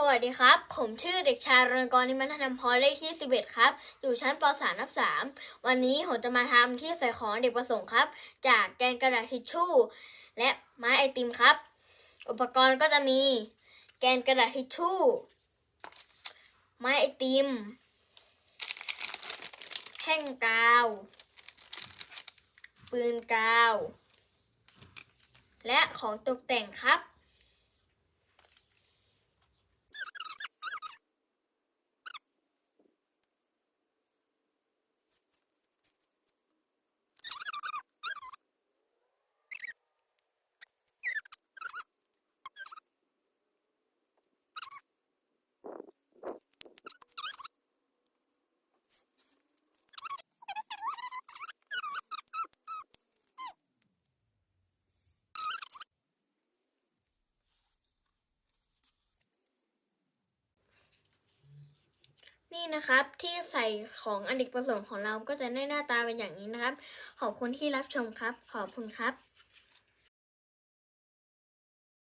สวัสดีครับ ผมชื่อเด็กชายรณกรนิมันธนพรเลขที่ 11 ครับ อยู่ชั้นป .3 นับ 3 วันนี้ผมจะมาทำที่ใส่ของเด็กประสงค์ครับ จากแกนกระดาษทิชชู่ และไม้ไอติมครับ อุปกรณ์ก็จะมีแกนกระดาษทิชชู่ ไม้ไอติม แท่งกาว ปืนกาว และของตกแต่งครับ นี่นะครับที่ใส่ของอเนกประสงค์ของเราก็จะได้หน้าตาเป็นอย่างนี้นะครับ ขอบคุณที่รับชมครับ ขอบคุณครับ